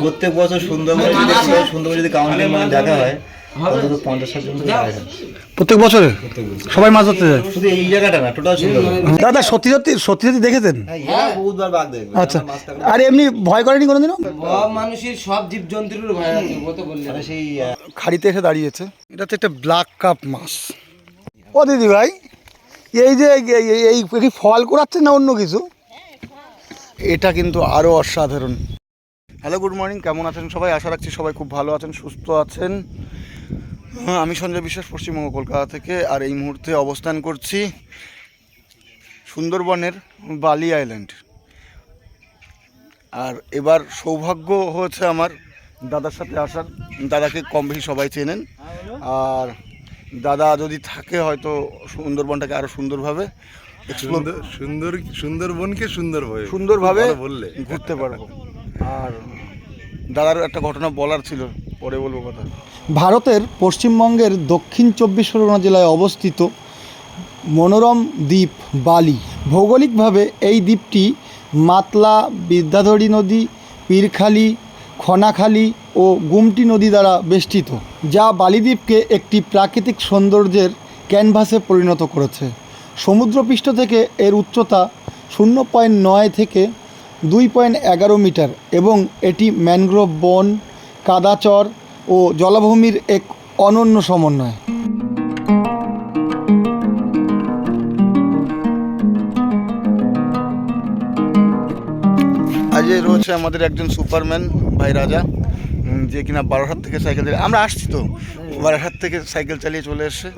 প্রত্যেক বছর সুন্দরবন যদি সুন্দরবনে যদি কাউন্টিং মানে দেখা হয় অন্তত পঞ্চাশ ষাট জন করে দেখা যায়। প্রত্যেক বছরে? সবাই মাছ ধরতে যায়? শুধু এই জায়গাটা না টোটাল দাদা সত্যি সত্যি সত্যি সত্যি দেখেছেন? হ্যাঁ হ্যাঁ। বহুতবার বাঘ দেখবে। আচ্ছা। আর এমনি ভয় করেনি কোনোদিনও? মানুষের সব জীবজন্তুর ভয় আছে বললে। মানে সেই খাড়িতে এসে দাঁড়িয়েছে। এটা হচ্ছে একটা ব্ল্যাক কাপ মাছ। ও দিদি ভাই এই যে এই- এই- এই ফল করাচ্ছে না অন্য কিছু? এটা কিন্তু আরও অসাধারণ। হ্যালো গুড মর্নিং কেমন আছেন সবাই? আশা রাখছি সবাই খুব ভালো আছেন, সুস্থ আছেন। আমি সঞ্জয় বিশ্বাস, পশ্চিমবঙ্গ, কলকাতা থেকে, আর এই মুহূর্তে অবস্থান করছি সুন্দরবনের বালি আইল্যান্ড আর এবার সৌভাগ্য হয়েছে আমার দাদার সাথে আসার। দাদাকে কম বেশি সবাই চেনেন। আর দাদা যদি থাকে হয়তো সুন্দরবনটাকে আরও সুন্দরভাবে। এক্সপ্লোর সুন্দর সুন্দর সুন্দরবনকে সুন্দর সুন্দরভাবে বললে। ঘুরতে পারব। আর দাদার একটা ঘটনা বলার ছিল পরে বলব কথা। ভারতের পশ্চিমবঙ্গের দক্ষিণ চব্বিশ পরগনা জেলায় অবস্থিত মনোরম দ্বীপ বালি। ভৌগোলিকভাবে এই দ্বীপটি মাতলা বিদ্যাধরী নদী পীরখালি খনাখালি ও গুমটি নদী দ্বারা বেষ্টিত যা বালিদ্বীপকে একটি প্রাকৃতিক সৌন্দর্যের ক্যানভাসে পরিণত করেছে। সমুদ্রপৃষ্ঠ থেকে এর উচ্চতা শূন্য পয়েন্ট নয় থেকে দুই পয়েন্ট এগারো মিটার এবং এটি ম্যানগ্রোভ বন কাদাচর ও জলাভূমির এক অনন্য সমন্বয়। আজ রয়েছে আমাদের একজন সুপারম্যান ভাই রাজা যে কিনা বারাসাত থেকে সাইকেল চালিয়ে আমরা আসছি তো। বারাসাত থেকে সাইকেল চালিয়ে চলে এসছে।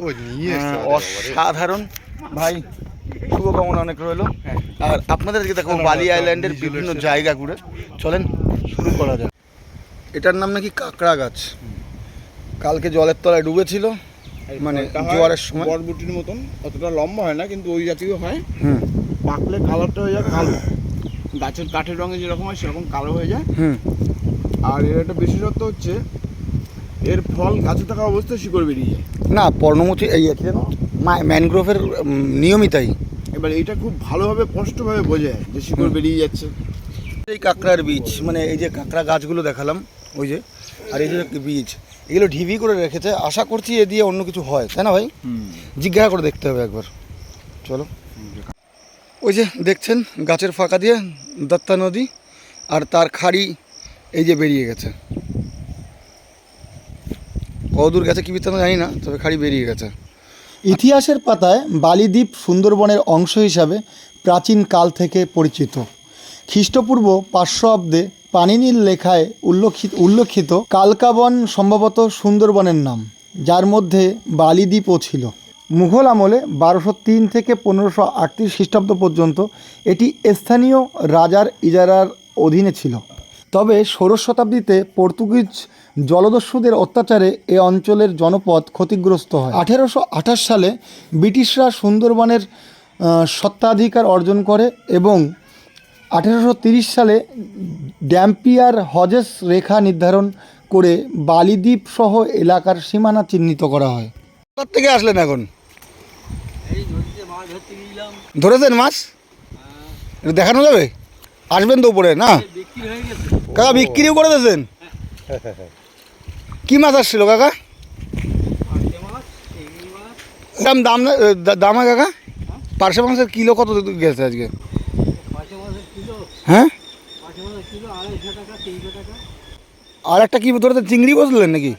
অসাধারণ। ভাই শুভকামনা অনেক রইল। আর আপনাদের আজকে দেখো বালি আইল্যান্ডের বিভিন্ন জায়গা ঘুরে। চলেন শুরু করা যাক। এটার নাম নাকি কাঁকড়া গাছ। কালকে জলের তলায় ডুবেছিল মানে জোয়ারের সময়। বরবটির মতন অতটা লম্বা হয় না কিন্তু ওই জাতীয় হয়। হুম। পাকলে কালারটা হয়ে যায় কালো। গাছের কাঠের রঙে যেরকম হয় সেরকম কালো হয়ে যায়। হুম। আর এর একটা বিশেষত্ব হচ্ছে এর ফল গাছে থাকা অবস্থায় শিকড় বেরিয়ে যায়। না পর্ণমোচী এই যেন মা- ম্যানগ্রোভের উম, নিয়মই তাই। এবার এইটা খুব ভালোভাবে স্পষ্টভাবে বোঝা যায় যে শিকড় বেরিয়ে যাচ্ছে। এই কাঁকড়ার বীজ মানে এই যে কাঁকড়া গাছগুলো দেখালাম ওই যে আর এই যে বীজ এগুলো ঢিবি করে রেখেছে। আশা করছি এ দিয়ে অন্য কিছু হয় তাই না ভাই? জিজ্ঞাসা করে দেখতে হবে একবার। চলো। ওই যে দেখছেন গাছের ফাঁকা দিয়ে দত্তা নদী আর তার খাড়ি এই যে বেরিয়ে গেছে। কতদূর গেছে কি বৃত্তান্ত জানি না তবে খাড়ি বেরিয়ে গেছে। ইতিহাসের পাতায় বালিদ্বীপ সুন্দরবনের অংশ হিসাবে প্রাচীন কাল থেকে পরিচিত। খ্রিস্টপূর্ব পাঁচশো অব্দে পানিনীর লেখায় উল্লেখিত উল্লেখিত কালকাবন সম্ভবত সুন্দরবনের নাম, যার মধ্যে বালিদ্বীপও ছিল। মুঘল আমলে বারোশো তিন থেকে পনেরোশো আটত্রিশ খ্রিস্টাব্দ পর্যন্ত এটি স্থানীয় রাজার ইজারার অধীনে ছিল। তবে ষোড়শ শতাব্দীতে পর্তুগিজ জলদস্যুদের অত্যাচারে এ অঞ্চলের জনপদ ক্ষতিগ্রস্ত হয়। আঠেরোশো আঠাশ সালে ব্রিটিশরা সুন্দরবনের সত্ত্বাধিকার অর্জন করে এবং আঠেরোশো তিরিশ সালে ড্যাম্পিয়ার হজেস রেখা নির্ধারণ করে বালিদ্বীপ সহ এলাকার সীমানা চিহ্নিত করা হয়। কোথা থেকে আসলেন এখন? ধরেছেন মাছ? একটু দেখানো যাবে? আসবেন তো উপরে, না? কাকা, বিক্রিও করে দিয়েছেন? কি মাছ আসছিল, কাকা? দাম দাম দাম কাকা? পার্শে মাছের কিলো কত গেছে আজকে? হ্যাঁ? আর একটা কি ধরে চিংড়ি বসলেন নাকি?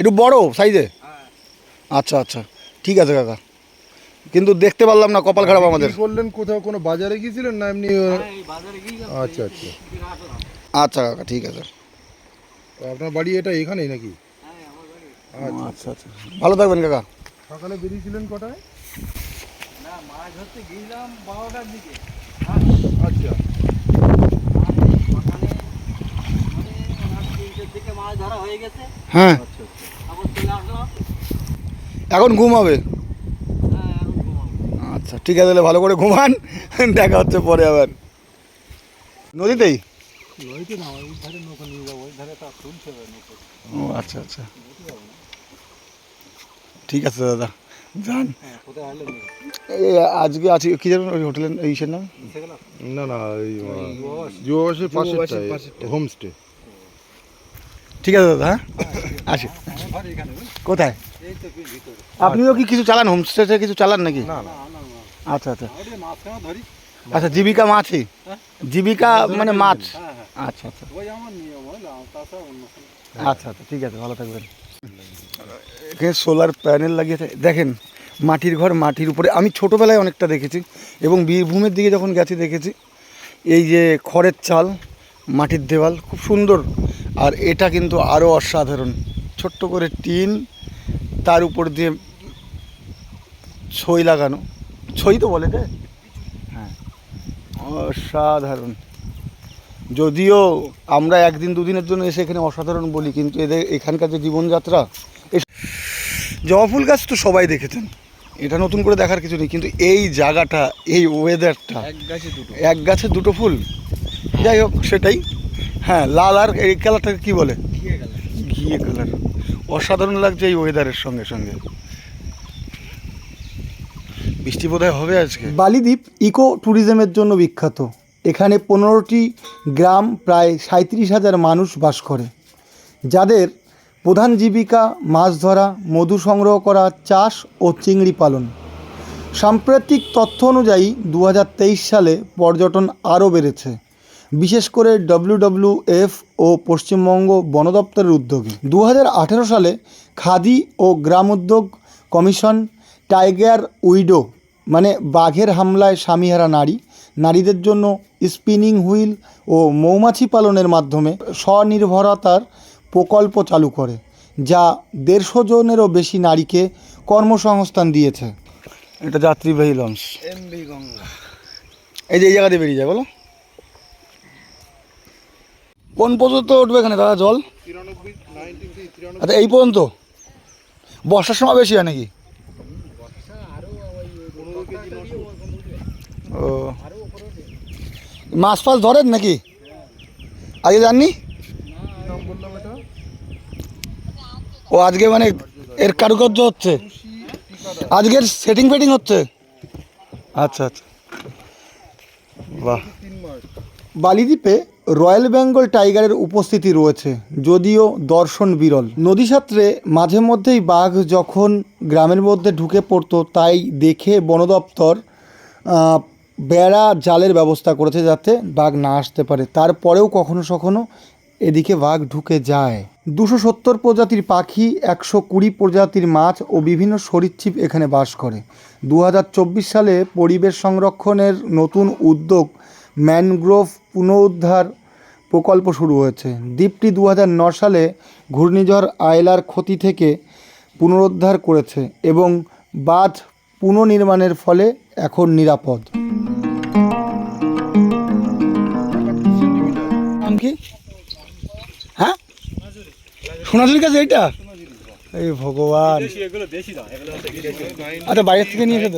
একটু বড় সাইজে? আচ্ছা আচ্ছা। ঠিক আছে, কাকা। কিন্তু দেখতে পারলাম না কপাল খারাপ আমাদের। করলেন কোথাও কোনো বাজারে গিয়েছিলেন না এমনি আচ্ছা আচ্ছা। আচ্ছা কাকা ঠিক আছে। তো আপনার বাড়ি এটা এখানেই নাকি? আচ্ছা আচ্ছা। ভালো থাকবেন কাকা। সকালে বেরিয়েছিলেন কটায়? আচ্ছা। হ্যাঁ। এখন ঘুম হবে। আচ্ছা ঠিক আছে তাহলে ভালো করে ঘুমান দেখা হচ্ছে পরে আবার। নদীতেই? ও আচ্ছা আচ্ছা। ঠিক আছে দাদা যান। এ, আজকে আছে কি জানেন ওই হোটেলের এইসের নাম? না না এই যুববাসীর পাশেরটাই হোমস্টে। ঠিক আছে দাদা হ্যাঁ? আসি কোথায়? আপনিও কি কিছু চালান হোমস্টেতে কিছু চালান নাকি? আচ্ছা আচ্ছা। আচ্ছা জীবিকা মাছই? জীবিকা মানে মাছ? আচ্ছা আচ্ছা। আচ্ছা আচ্ছা ঠিক আছে, ভালো থাকবেন। এখানে সোলার প্যানেল লাগিয়েছে। দেখেন, মাটির ঘর মাটির উপরে। আমি ছোটোবেলায় অনেকটা দেখেছি এবং বীরভূমের দিকে যখন গেছি, দেখেছি। এই যে খড়ের চাল, মাটির দেওয়াল, খুব সুন্দর। আর এটা কিন্তু আরও অসাধারণ। ছোট্ট করে টিন, তার উপর দিয়ে ছই লাগানো। ছই তো বলে রে হ্যাঁ। অসাধারণ। যদিও আমরা একদিন দুদিনের জন্য এসে এখানে অসাধারণ বলি কিন্তু এদের এখানকার যে জীবনযাত্রা জবা ফুল গাছ তো সবাই দেখেছেন। এটা নতুন করে দেখার কিছু নেই কিন্তু এই জায়গাটা এই ওয়েদারটা এক গাছে দুটো। এক গাছে দুটো ফুল। যাই হোক সেটাই। হ্যাঁ লাল আর এই কালারটাকে কী বলে? ঘিয়ে কালার অসাধারণ লাগছে এই ওয়েদারের সঙ্গে সঙ্গে। বৃষ্টি বোধহয় হবে আজকে? বালিদ্বীপ ইকো ট্যুরিজমের জন্য বিখ্যাত। এখানে পনেরোটি গ্রাম প্রায় সাঁত্রিশ হাজার মানুষ বাস করে। যাদের প্রধান জীবিকা মাছ ধরা, মধু সংগ্রহ করা, চাষ ও চিংড়ি পালন। সাম্প্রতিক তথ্য অনুযায়ী দু হাজার তেইশ সালে পর্যটন আরও বেড়েছে। বিশেষ করে ডব্লিউডব্লিউএফ ও পশ্চিমবঙ্গ বন দপ্তরের উদ্যোগে। দু হাজার আঠেরো সালে খাদি ও গ্রাম উদ্যোগ কমিশন টাইগার উইডো মানে বাঘের হামলায় স্বামীহারা নারী। নারীদের জন্য স্পিনিং হুইল ও মৌমাছি পালনের মাধ্যমে স্বনির্ভরতার প্রকল্প চালু করে যা দেড়শো জনেরও বেশি নারীকে কর্মসংস্থান দিয়েছে। এটা যাত্রীবাহী লঞ্চ এই যে এই জায়গাতে বেরিয়ে যায় বলো। কোন পর্যন্ত উঠবে এখানে দাদা জল? আচ্ছা এই পর্যন্ত? বর্ষার সময় বেশি হয় নাকি? ও। মাছ ফাছ ধরেন নাকি? আগে জাননি? ও আজকে মানে এর কারুকার্য হচ্ছে? আজকের সেটিং ফেটিং হচ্ছে? আচ্ছা আচ্ছা। বাহ। বালিদ্বীপে রয়্যাল বেঙ্গল টাইগারের উপস্থিতি রয়েছে, যদিও দর্শন বিরল। নদী সাঁতরে মাঝে মধ্যেই বাঘ যখন গ্রামের মধ্যে ঢুকে পড়তো, তাই দেখে বন দপ্তর বেড়া জালের ব্যবস্থা করেছে যাতে বাঘ না আসতে পারে। তারপরেও কখনো কখনো এদিকে বাঘ ঢুকে যায়। দুশো সত্তর প্রজাতির পাখি, একশো কুড়ি প্রজাতির মাছ ও বিভিন্ন সরীসৃপ এখানে বাস করে। দু হাজার চব্বিশ সালে পরিবেশ সংরক্ষণের নতুন উদ্যোগ ম্যানগ্রোভ পুনরুদ্ধার প্রকল্প শুরু হয়েছে। দ্বীপটি দু সালে ঘূর্ণিঝড় আয়লার ক্ষতি থেকে পুনরুদ্ধার করেছে এবং বাঁধ পুনর্নির্মাণের ফলে এখন নিরাপদ। হ্যাঁ? সোনাঝুরি কাছে এইটা? এই ভগবান। আচ্ছা বাইরের থেকে নিয়ে এসে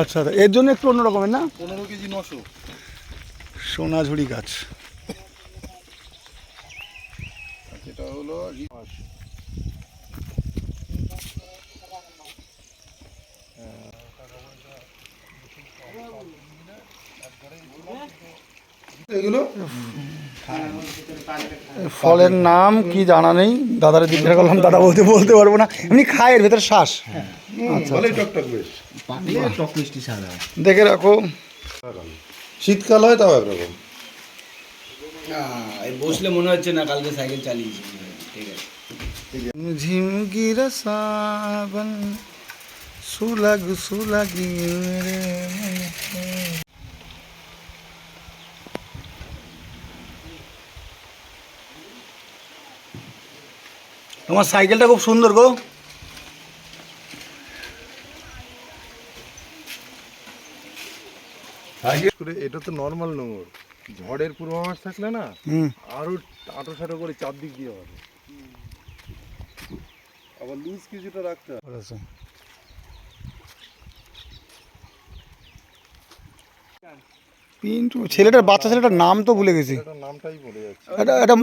আচ্ছা আচ্ছা এর জন্য একটু অন্যরকমের না? পনেরো কেজি নশো সোনাঝুরি গাছ। সেটা হলো এগুলো? ফলের নাম কি জানা নেই? দাদারে জিজ্ঞাসা করলাম দাদা বলতে বলতে পারব না। এমনি খায় এর ভেতরে শ্বাস। টক মিষ্টি সাদা দেখে রাখো। শীতকাল হয় তাও একরকম। বসলে মনে হচ্ছে না কালকে সাইকেল চালিয়েছি। ঠিক আছে। ঝিমগির সাবন সুলাগ সুলাগি রে। তোমার সাইকেলটা খুব সুন্দর গো। এটা তো নর্মাল নোংর ঝড়ের পূর্বাভাস থাকলে না আরও আটো সাটো করে চারদিক দিয়ে হবে। আবার লুজ কিছুটা রাখতে হবে। পিন্টু ছেলেটার বাচ্চা ছেলেটার নাম তো ভুলে গেছি। নামটাই বলে যাচ্ছে। এটা এটা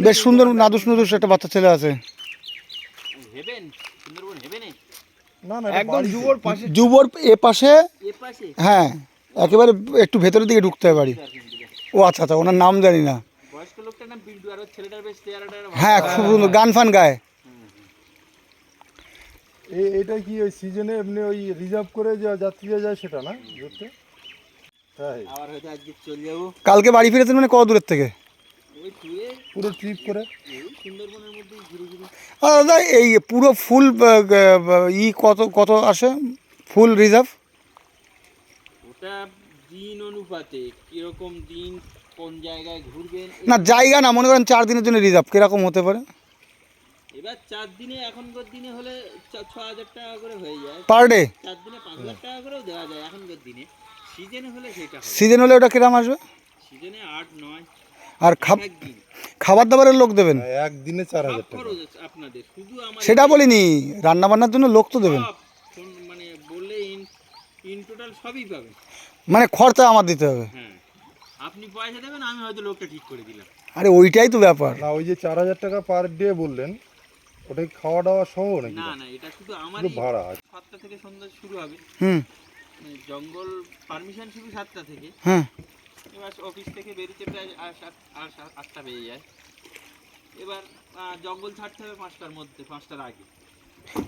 বেশ সুন্দর নাদুস নুদুস একটা বাচ্চা ছেলে আছে। না না একদম। যুবর পাশে। যুবর এ পাশে? এ পাশে? হ্যাঁ একেবারে একটু ভেতরের দিকে ঢুকতে হয় বাড়ি। ও আচ্ছা আচ্ছা ওনার নাম জানি না। বয়স্ক লোকটার নাম বিল্টু আর ছেলেটার বেশ চেহারাটা হ্যাঁ খুব সুন্দর গান ফান গায়। এ- এটা কি ওই সিজনে এমনি ওই রিজার্ভ করে যে যাত্রীরা যায় সেটা না ঘুরতে? আবার হয়তো আজকে চলে যাব। কালকে বাড়ি ফিরেছেন মানে কত দূরের থেকে পুরো ট্রিপ করে। সুন্দরবনের মধ্যে ঘুরে ঘুরে। আর দাদা এই পুরো ফুল ই কত কত আসে? ফুল রিজার্ভ ওটা দিন অনুপাতে কীরকম দিন কোন জায়গায় ঘুরবেন? না জায়গা না মনে করেন চার দিনের জন্য রিজার্ভ কীরকম হতে পারে? এবার চার দিনে এখনকার দিনে হলে ছ- ছ হাজার টাকা করে হয়ে যায়। পার ডে চার দিনে পাঁচ হাজার টাকা করেও দেওয়া যায় এখনকার দিনে। সিজনে হলে সেটা সিজন হলে ওটা কিরম আসবে? সিজনে আট নয় আর খাব খাবার দাবারের লোক দেবেন? একদিনে চার হাজার টাকা। আপনাদের শুধু সেটা বলিনি রান্না বান্নার জন্য লোক তো দেবেন। মানে বললে ইন ইন টোটাল সবই পাবেন। মানে খরচা আমার দিতে হবে। হ্যাঁ আপনি পয়সা দেবেন আমি হয়তো লোকটা ঠিক করে দিলাম। আরে ওইটাই তো ব্যাপার। না ওই যে চার হাজার টাকা পার ডে বললেন ওটাই খাওয়া দাওয়া সহ নাকি? না না এটা শুধু আমার ভাড়া। সাতটা থেকে সন্ধ্যা শুরু হবে। হুম। জঙ্গল পারমিশন শুধু সাতটা থেকে। হ্যাঁ। এবার অফিস থেকে বেরিয়েছে প্রায় আট- আট- আট- আট- আটটা বেজে যায়। এবার জঙ্গল ছাড়তে হবে পাঁচটার মধ্যে পাঁচটার আগে।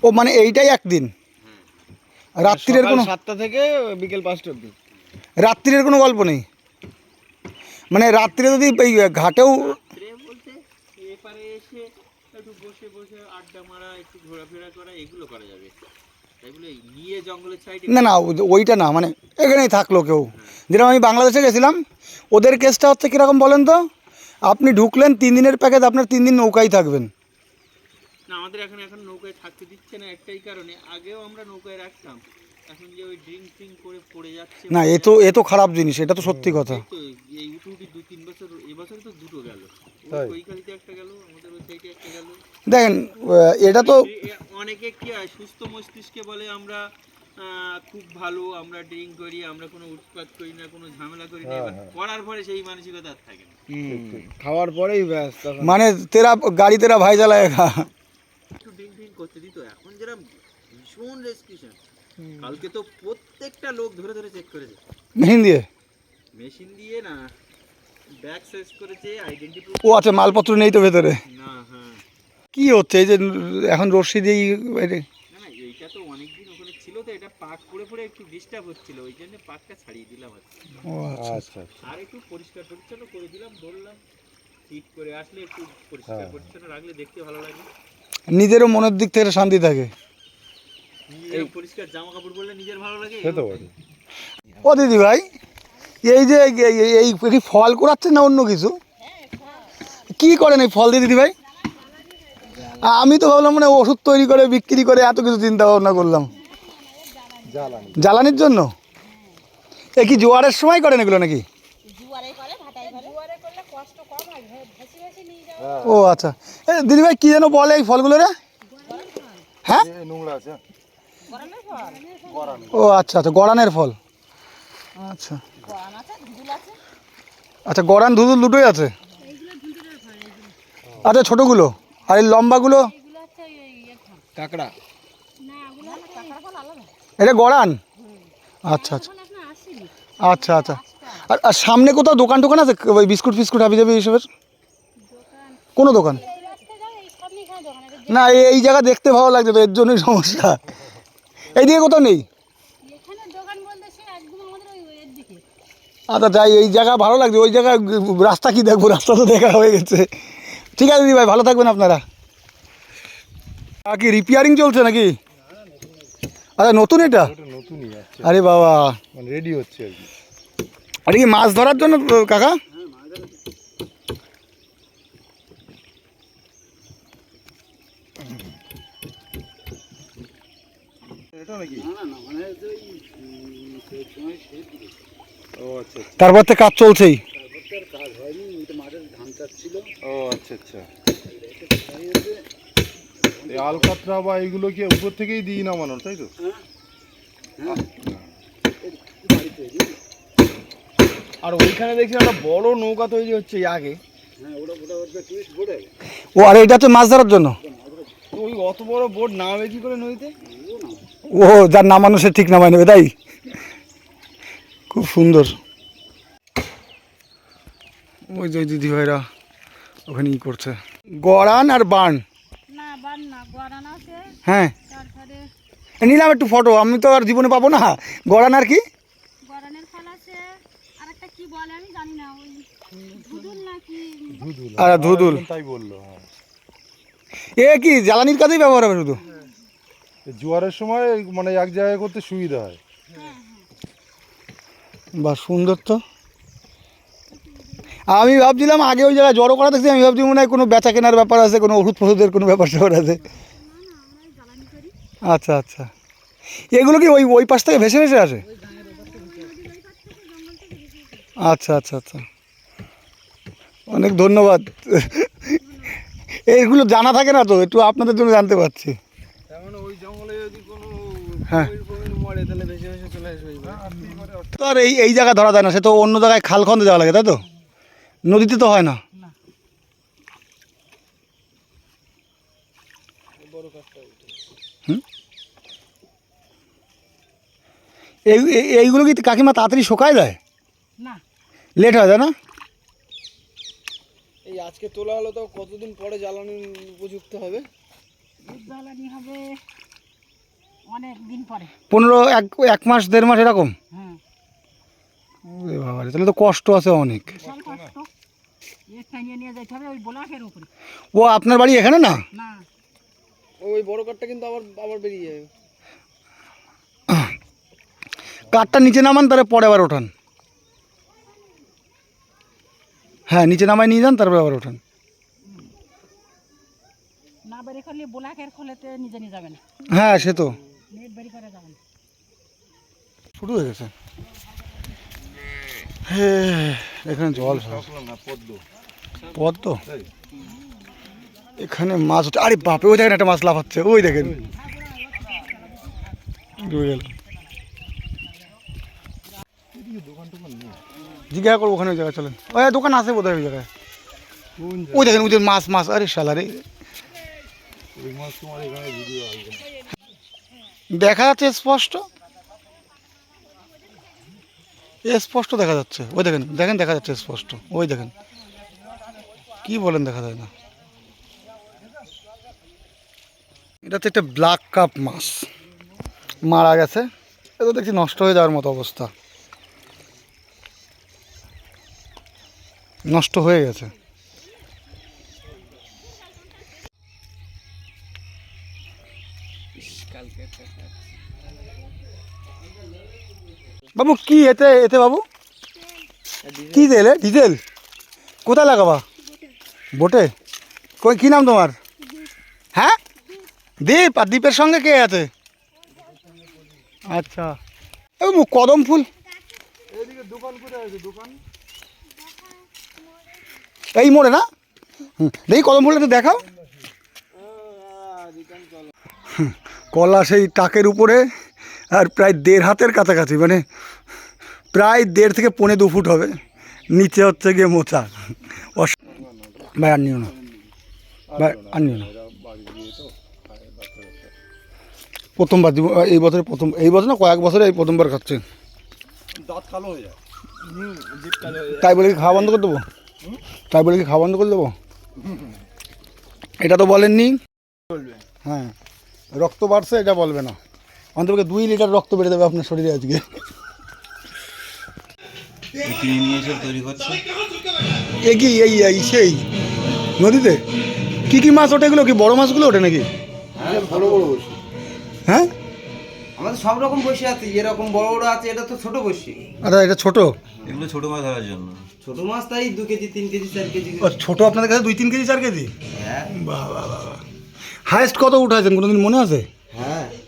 ও মানে এইটাই একদিন? হ্যাঁ। রাত্রিরের কোনো সাতটা থেকে বিকেল পাঁচটা অব্দি রাত্রির কোনো গল্প নেই? মানে রাত্রিরে যদি এই ঘাটেও বলতে এপারে এসে একটু বসে বসে আড্ডা মারা একটু ঘোরাফেরা করা এগুলো করা যাবে। না না ওইটা না মানে এখানেই থাকল কেউ। যেরকম আমি বাংলাদেশে গেছিলাম ওদের কেসটা হচ্ছে কীরকম বলেন তো? আপনি ঢুকলেন তিন দিনের প্যাকেজ আপনার তিন দিন নৌকায় থাকবেন। না আমাদের এখন এখন নৌকায় থাকতে দিচ্ছে না একটাই কারণে আগেও আমরা নৌকায় রাখতাম। এখন যে ওই ড্রিঙ্ক ট্রিঙ্ক করে পড়ে যাচ্ছে না এ তো এ তো খারাপ জিনিস এটা তো সত্যি কথা। এই উঠে উঠে দু তিন বছর এবছর তো দুটো গেল। তাই? ওই কালিতে একটা গেল আমাদের ওই সাইডে একটা গেল। দেখেন এটা তো অনেকে কি হয় সুস্থ মস্তিষ্কে বলে আমরা খুব ভালো আমরা ড্রিঙ্ক করি আমরা কোনো উৎপাত করি না কোনো ঝামেলা করি না করার পরে সেই মানসিকতা আর থাকে না। খাওয়ার পরেই ব্যাস মানে তেরা গাড়ি তেরা ভাই জ্বালায়গা একটু ড্রিঙ্ক ড্রিঙ্ক করতে দিত এখন যেটা ভীষণ রেস্ট্রিকশন কালকে তো প্রত্যেকটা লোক ধরে ধরে চেক করেছে। মেহিন দিয়ে? মেশিন দিয়ে না ব্যাগ করেছে ও আচ্ছা মালপত্র নেই তো ভেতরে? না হ্যাঁ। কি হচ্ছে এই যে এখন রশ্মি দিয়ে না না এইটা তো অনেকদিন ওখানে ছিল তো এটা পাক পড়ে একটু ডিস্টার্ব হচ্ছিল ওই জন্য পাকটা ছাড়িয়ে দিলাম আর ও আচ্ছা আচ্ছা আর একটু পরিষ্কার পরিচ্ছন্ন করে দিলাম বললাম হিট করে আসলে একটু পরিষ্কার হ্যাঁ। পরিচ্ছন্ন রাখলে দেখতে ভালো লাগে। নিজেরও মনের দিক থেকে শান্তি থাকে। পরিষ্কার জামা কাপড় পরলে নিজের ভালো লাগে সে তো ও দিদি ভাই এই যে, এই- কি ফল করাচ্ছেন না অন্য কিছু? কি করেন এই ফল দিয়ে দিদি ভাই আমি তো ভাবলাম মানে ওষুধ তৈরি করে, বিক্রি করে এত কিছু চিন্তা ভাবনা করলাম। জ্বালানির জন্য? এ কি জোয়ারের সময় করেন এগুলো নাকি? ও আচ্ছা। দিদি ভাই, কী যেন বলে এই ফলগুলো রে হ্যাঁ? ও আচ্ছা আচ্ছা গড়ানের ফল। আচ্ছা গরম আছে ধুদুল আছে আচ্ছা গড়ান ধুদুল দুটোই আছে? আচ্ছা ছোটোগুলো। আর এই লম্বাগুলো? কাঁকড়া। এটা গড়ান? আচ্ছা আচ্ছা। আচ্ছা আচ্ছা। আর আর সামনে কোথাও দোকান টোকান আছে? ওই বিস্কুট ফিস্কুট হাবি যাবি এইসবের? কোনো দোকান? এই এই না এই- এই জায়গা দেখতে ভালো লাগছে তো এর জন্যই সমস্যা। এইদিকে কোথাও নেই এখানে দোকান বলতে সে একদম আমাদের ওই এর দিকে আচ্ছা যাই এই জায়গা ভালো লাগছে ওই জায়গায় রাস্তা কি দেখব? রাস্তা তো দেখা হয়ে গেছে। ঠিক আছে দিদি ভাই ভালো থাকবেন আপনারা। কি রিপেয়ারিং চলছে নাকি? আচ্ছা নতুন এটা? আসছে আরে বাবা। মানে রেডি হচ্ছে আর কি। মাছ ধরার জন্য কাকা? এটা নাকি? ও আচ্ছা আচ্ছা তারপর তো কাজ চলছেই। ও আচ্ছা আচ্ছা। এই আলকাতরা বা এগুলো কি উপর থেকেই দিই নামানোর তাই তো? আর ওইখানে দেখছি একটা বড় নৌকা তৈরি হচ্ছে এই আগে। ও আর এটা হচ্ছে মাছ ধরার জন্য? ওই অত বড় বোট নামে কি করে নদীতে? ও যার নামানো সে ঠিক নামায় নেবে তাই? খুব সুন্দর। ওই যে দিদি ভাইরা ওখানে ই করছে। গড়ান আর বান। না বান না গড়ান আছে। হ্যাঁ। তারপরে নিলাম একটু ফটো আমি তো আর জীবনে পাবো না। গড়ান আর কি? গড়ানের ফল আছে। আর একটা কি বলে আমি জানি না ওই ধুদুল নাকি? আর ধুদুল। তাই বলল হ্যাঁ। এ কি জ্বালানির কাজেই ব্যবহার হবে শুধু? জোয়ারের সময় মানে এক জায়গায় করতে সুবিধা হয়। বা সুন্দর তো। আমি ভাবছিলাম আগে ওই জায়গায় জড়ো করা দেখছি আমি ভাবছি মনে হয় কোনো বেচা কেনার ব্যাপার আছে কোনো ওষুধ ফষুধের কোনো ব্যাপার স্যাপার আছে। আচ্ছা আচ্ছা। এগুলো কি ওই ওই পাশ থেকে ভেসে ভেসে আসে? আচ্ছা আচ্ছা আচ্ছা। অনেক ধন্যবাদ। এইগুলো জানা থাকে না তো একটু আপনাদের জন্য জানতে পারছি। কোনো হ্যাঁ। তো আর এই এই জায়গায় ধরা যায় না সে তো অন্য জায়গায় খাল খন্দে যাওয়া লাগে তাই তো? নদীতে তো হয় না। হুম? এই এই- এইগুলো কি কাকিমা তাড়াতাড়ি শোকায় যায়? না। লেট হয় তাই না? এই আজকে তোলা হলো তো কতদিন পরে জ্বালানি উপযুক্ত হবে? জ্বালানি হবে অনেক দিন পরে। পনেরো এক এক মাস দেড় মাস এরকম? হ্যাঁ। ওরে বাবা তাহলে তো কষ্ট আছে অনেক। ও আপনার বাড়ি এখানে না? না। ওই বড় কাঠটা কিন্তু আবার আবার বেরিয়ে যাবে। কাঠটা নিচে নামান তারপরে পরে আবার ওঠান। হ্যাঁ নিচে নামায় নিয়ে যান তারপরে আবার ওঠান। না বেরি করলে ব্লকের খোলেতে নিজে নিয়ে যাবে না। হ্যাঁ সে তো। শুরু হয়ে গেছে। হ্যাঁ এখানে জল। পদ্ম? এখানে মাছ আরে বাপরে ওই দেখেন একটা মাছ লাফাচ্ছে ওই দেখেন। ডুবে গেল। জিজ্ঞাসা করব ওখানে ওই জায়গায় চলেন। ওই দোকান আছে বোধ হয় ওই জায়গায়। ওই দেখেন ওই মাছ মাছ। আরে শালারে দেখা যাচ্ছে স্পষ্ট? স্পষ্ট দেখা যাচ্ছে। ওই দেখেন দেখেন দেখা যাচ্ছে স্পষ্ট। ওই দেখেন। কি বলেন দেখা যায় না। এটা হচ্ছে একটা ব্ল্যাক কাপ মাছ মারা গেছে। এটা দেখছি নষ্ট হয়ে যাওয়ার মতো অবস্থা। নষ্ট হয়ে গেছে। বাবু কি এতে এতে বাবু? কি তেল ডিজেল? কোথায় লাগাবা? বোটে? কই কি নাম তোমার? হ্যাঁ? দীপ আর দীপের সঙ্গে কে আছে? আচ্ছা। বাবু, কদম ফুল। এই মোড়ে না? দেখি কদম ফুলটা একটু দেখাও। কলা সেই টাকের উপরে আর প্রায় দেড় হাতের কাছাকাছি মানে প্রায় দেড় থেকে পৌনে দু ফুট হবে। নিচে হচ্ছে গিয়ে মোচা। অস- ভাই আর নিও না। ভাই আর নিও না। প্রথমবার দিব এই বছরে প্রথম এই বছর না কয়েক বছরে এই প্রথমবার খাচ্ছে। দাঁত কালো হয়ে যায়। তাই বলে কি খাওয়া বন্ধ করে দেবো? তাই বলে কি খাওয়া বন্ধ করে দেবো? এটা তো বলেননি। হ্যাঁ। রক্ত বাড়ছে এটা বলবে না। অন্তত দুই লিটার রক্ত বেড়ে দেবে আপনার শরীরে আজকে। কিনে নিয়ে এসে তৈরি করছে এ কি এই এই সেই। নদীতে? কি কি মাছ ওঠে এগুলো? কি বড় মাছগুলো ওঠে নাকি? বড় বড় বসে হ্যাঁ? আমাদের সব রকম বসি আছে। এরকম বড় বড় আছে এটা তো ছোট বসি আচ্ছা এটা ছোট? এগুলো ছোট মাছ ধরার জন্য। ছোট মাছ তাই দু কেজি তিন কেজি চার কেজি ও ছোট আপনাদের কাছে দুই তিন কেজি চার কেজি? হ্যাঁ। বাহ বাহ বাহ হায়েস্ট কত উঠাইছেন কোনোদিন মনে আছে? হ্যাঁ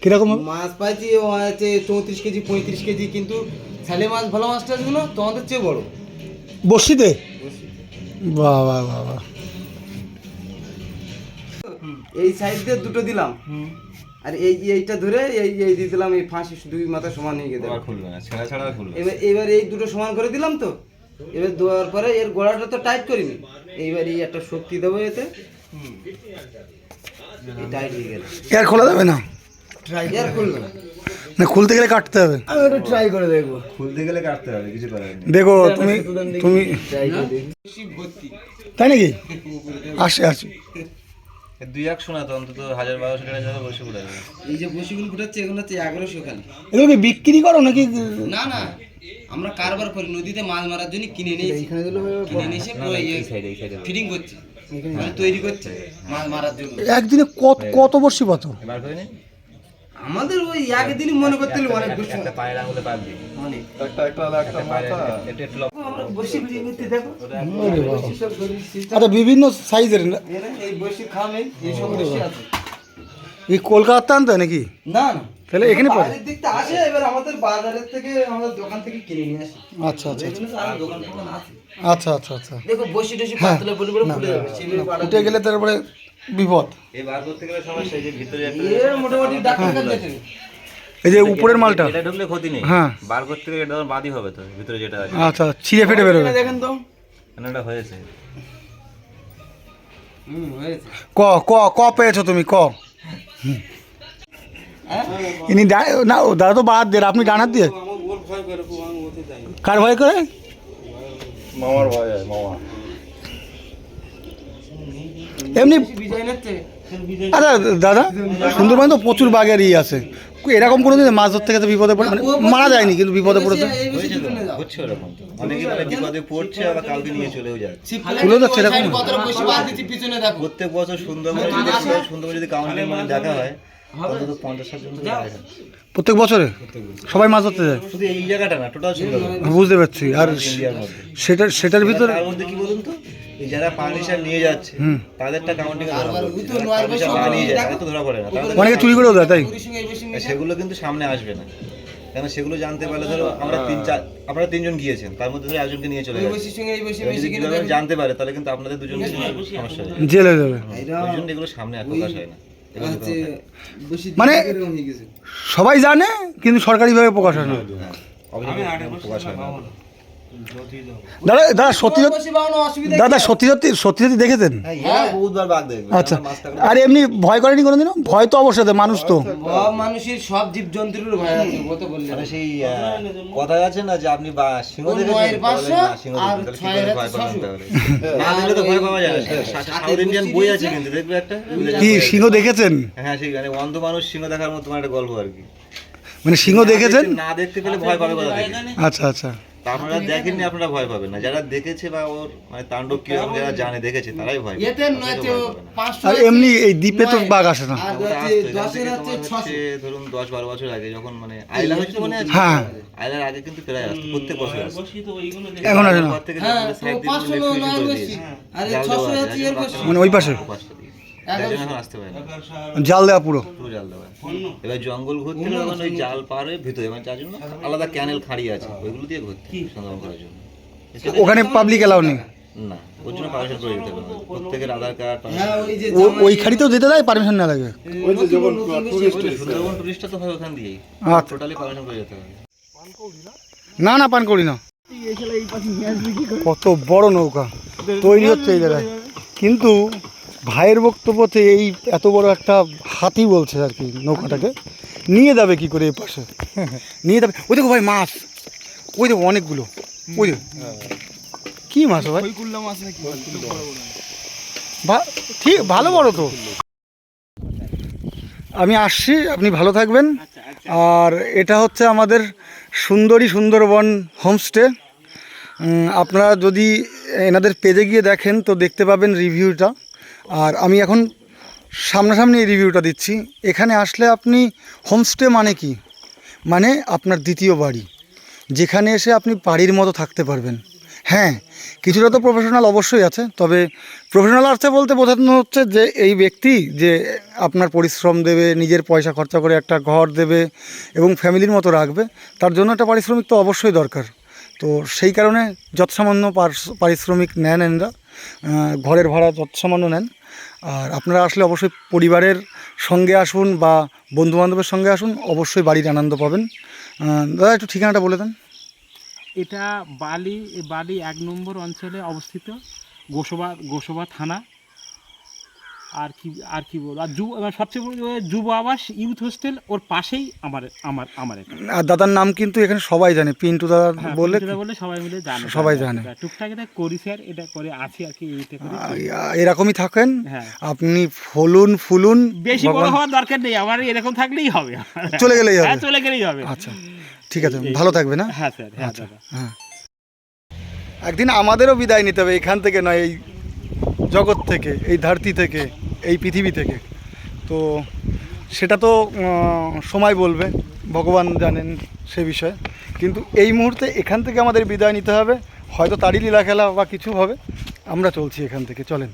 কীরকম? মাছ পাইছি ও আছে চৌত্রিশ কেজি পঁয়ত্রিশ কেজি কিন্তু ছেলে মাছ ভালো মাছ টাছগুলো তোমাদের চেয়ে বড়। বসিতে বাহ বাহ বাহ বাহ। এই সাইড দিয়ে দুটো দিলাম। আর এই এইটা ধরে এই এই দিয়ে দিলাম এই ফাঁসি দুই মাথা সমান হয়ে গেছে। খুলবে না ছেঁড়া ছাড়া আর খুলবে। এবার এবার এই দুটো সমান করে দিলাম তো। এবার দেওয়ার পরে এর গোড়াটা তো টাইট করিনি। এইবার এই একটা শক্তি দেবো এতে। এই টাইট হয়ে গেল। এর খোলা যাবে না? এর খুলবে না না খুলতে গেলে কাটতে হবে। আমি একটু ট্রাই করে দেখব। খুলতে গেলে কাটতে হবে কিছু করার নেই। দেখো তুমি তুমি তাই নাকি? আসে আসে দুই এক শোনা তো অন্তত হাজার বারোশো টাকা যাবে বসে এই যে বসিগুলো এগুলো হচ্ছে এগারোশো খালি। এগুলো কি বিক্রি করো নাকি? না না আমরা কারবার করি নদীতে মাছ মারার জন্য কিনে নিয়েছি কিনে নিয়ে এসে পুরো ফিটিং করছি। মানে তৈরি করছি মাছ মারার জন্য। একদিনে কত কত বর্ষি কত বার করে নি আমাদের ওই একদিনই মনে করতে হলে অনেক একটা পায়ের আঙুলে পাক অনেক। একটা একটা একটা মাথা। একটু একটু আমরা বসি দেখো। আচ্ছা বিভিন্ন সাইজের না- এই বসি খামে এই সব বসি আছে। এই কলকাতা আনতে নাকি? না না। তাহলে এখানে পাবে বাইরের দিক আসে এবার আমাদের বাজারের থেকে আমাদের দোকান থেকে কিনে নিয়ে আসি। আচ্ছা আচ্ছা আচ্ছা। আচ্ছা আচ্ছা দেখো বসি টসি পাতলা বলে বলে ফুলে যাবে উঠে গেলে তারপরে বিপদ। এই বার করতে গেলে সমস্যা এই যে ভিতরে এর মোটামুটি ডাক্তার কাছে এই যে উপরের মালটা? এটা ঢুকলে ক্ষতি নেই। হ্যাঁ। বার করতে গেলে এটা বাদই হবে তো ভিতরে যেটা আছে। আচ্ছা ছিঁড়ে ফেটে বেরোবে। দেখেন তো। এটা হয়েছে? হুম হয়েছে। ক ক ক পেয়েছ তুমি ক। ইনি ডা- না দাদা তো বাদ দেন আপনি ডানার দিয়ে। কার ভয় করে? মামার ভয় হয় মামা। এমনি বিজয় আচ্ছা দাদা সুন্দরবনে তো প্রচুর বাঘের ই আছে। এরকম কোনো দিন মাছ ধরতে গেছে বিপদে পড়ে মানে মারা যায়নি কিন্তু বিপদে পড়েছে। হচ্ছে অনেকে মানে বিপদে আবার কালকে নিয়ে চলেও যাচ্ছে। এরকম। প্রত্যেক বছর সুন্দরবন যদি সুন্দরবন যদি কাউন্টিং মানে দেখা হয়। প্রত্যেক বছরে? সবাই মাছ ধরতে যায়? শুধু এই জায়গাটা না টোটাল বুঝতে পারছি। আর ইন্ডিয়ার মধ্যে। সেটা সেটার ভিতরে কি বলুন তো? যারা পারমিশন নিয়ে যাচ্ছে তাদেরটা কাউন্টিং তো যারা নয় যায়। তো ধরা পড়ে না। অনেকে চুরি করেও দেয় তাই? সেগুলো কিন্তু সামনে আসবে না। কেন সেগুলো জানতে পারলে ধরো আমরা তিন চার আপনারা তিনজন গিয়েছেন তার মধ্যে ধরো একজনকে নিয়ে চলে এই গেছে জানতে পারে তাহলে কিন্তু আপনাদের দুজন সমস্যা হয়ে জেলে যাবে। এগুলো সামনে আর প্রকাশ হয় না। হচ্ছে মানে- হয়ে সবাই জানে কিন্তু সরকারিভাবে প্রকাশ হয় না। প্রকাশ হয় না। দাদা দাদা সত্যি দাদা সত্যি সত্যি সত্যি সত্যি দেখেছেন? হ্যাঁ দেখবে আচ্ছা আর এমনি ভয় করেনি কোনোদিনও? ভয় তো অবশ্যই মানুষ তো। সব মানুষের সব জীব জন্তুর ভয় আছে ও তো বললে সেই কথা আছে না যে আপনি বা সিংহ দেখেছেন? না, আর তো ভয় পাওয়া যায় সাউথ ইন্ডিয়ান বই আছে কিন্তু দেখবে একটা? কি সিংহ দেখেছেন? হ্যাঁ সেই মানে অন্ধ মানুষ সিংহ দেখার মতো তোমার একটা গল্প আর কি। মানে সিংহ দেখেছেন? না দেখতে পেলে ভয় পাবে কোথা আচ্ছা আচ্ছা। আপনারা দেখেননি আপনারা ভয় পাবেন না। যারা দেখেছে বা ওর মানে তাণ্ডব কীরকম যারা জানে দেখেছে তারাই ভয় পাবে। আর এমনি এই দ্বীপে তো বাঘ আসে না। ধরুন দশ বারো বছর আগে যখন মানে আইলা হচ্ছে মনে আছে? হ্যাঁ। আইলার আগে কিন্তু প্রায় আসতো প্রত্যেক বছর আসতো। এখন আসে না। হ্যাঁ মানে ওই পাশে। আসতে পারে জাল দেওয়া পুরো। পুরো জাল দেওয়া। এবার জঙ্গল ঘুরতে গেলে তখন ওই জাল পার হয়ে ভিতরে মানে যার জন্য আলাদা ক্যানেল খাড়ি আছে ওইগুলো দিয়ে ঘুরতে করার জন্য। ওখানে পাবলিক এলাও নেই? না ওর জন্য পারমিশন করে দিতে হবে প্রত্যেকের আধার কার্ড হ্যাঁ ওই খাড়িতেও যেতে দেয় পারমিশন না লাগে। ওই যে যখন টুরিস্ট সুন্দরবন টুরিস্টটা তো হয় ওখান দিয়েই। আচ্ছা। টোটালি পারমিশন করে যেতে হবে। না না পান করি না। কত বড় নৌকা। তৈরি হচ্ছে এই জায়গায়। কিন্তু ভাইয়ের বক্তব্যতে এই এত বড় একটা হাতি বলছে আর কি নৌকাটাকে। নিয়ে যাবে কি করে এই পাশে? নিয়ে যাবে। ওই দেখো ভাই মাছ। ওই দেখো অনেকগুলো। ওই দেখো। কি মাছ ভাই? ঠিক ভালো বড় তো। আমি আসছি আপনি ভালো থাকবেন। আর এটা হচ্ছে আমাদের সুন্দরী সুন্দরবন হোমস্টে। আপনারা যদি এনাদের পেজে গিয়ে দেখেন তো দেখতে পাবেন রিভিউটা। আর আমি এখন সামনাসামনি এই রিভিউটা দিচ্ছি। এখানে আসলে আপনি হোমস্টে মানে কি? মানে আপনার দ্বিতীয় বাড়ি, যেখানে এসে আপনি বাড়ির মতো থাকতে পারবেন। হ্যাঁ কিছুটা তো প্রফেশনাল অবশ্যই আছে, তবে প্রফেশনাল আছে বলতে বোঝানো হচ্ছে যে এই ব্যক্তি যে আপনার পরিশ্রম দেবে, নিজের পয়সা খরচা করে একটা ঘর দেবে এবং ফ্যামিলির মতো রাখবে, তার জন্য একটা পারিশ্রমিক তো অবশ্যই দরকার। তো সেই কারণে যৎসামান্য পারিশ্রমিক নেন এনরা ঘরের ভাড়া যৎসামান্য নেন। আর আপনারা আসলে অবশ্যই পরিবারের সঙ্গে আসুন বা বন্ধুবান্ধবের সঙ্গে আসুন, অবশ্যই বাড়ির আনন্দ পাবেন। দাদা, একটু ঠিকানাটা বলে দেন। এটা বালি বালি এক নম্বর অঞ্চলে অবস্থিত গোসবা গোসবা থানা। আর কি আর কি বলব? আর যুব সবচেয়ে বড় যুব আবাস ইউথ হোস্টেল ওর পাশেই আমার আমার আমার আর দাদার নাম কিন্তু এখানে সবাই জানে পিন্টু দাদা হ্যাঁ, বলে বলে সবাই মিলে জানে সবাই জানে। টুকটাক এটা করি স্যার এটা করে আছি আর কি এরকমই থাকেন? হ্যাঁ। আপনি ফলুন ফুলুন বেশি বড় হওয়ার দরকার নেই আমার এরকম থাকলেই হবে। চলে গেলেই হবে। হ্যাঁ চলে গেলেই হবে। আচ্ছা ঠিক আছে ভালো থাকবে না হ্যাঁ স্যার হ্যাঁ আচ্ছা দাদা। হ্যাঁ। একদিন আমাদেরও বিদায় নিতে হবে এখান থেকে নয় এই জগৎ থেকে, এই ধরতি থেকে, এই পৃথিবী থেকে। তো সেটা তো সময় বলবে, ভগবান জানেন সে বিষয়ে। কিন্তু এই মুহূর্তে এখান থেকে আমাদের বিদায় নিতে হবে। হয়তো তারই লীলা খেলা বা কিছু হবে। আমরা চলছি এখান থেকে, চলেন।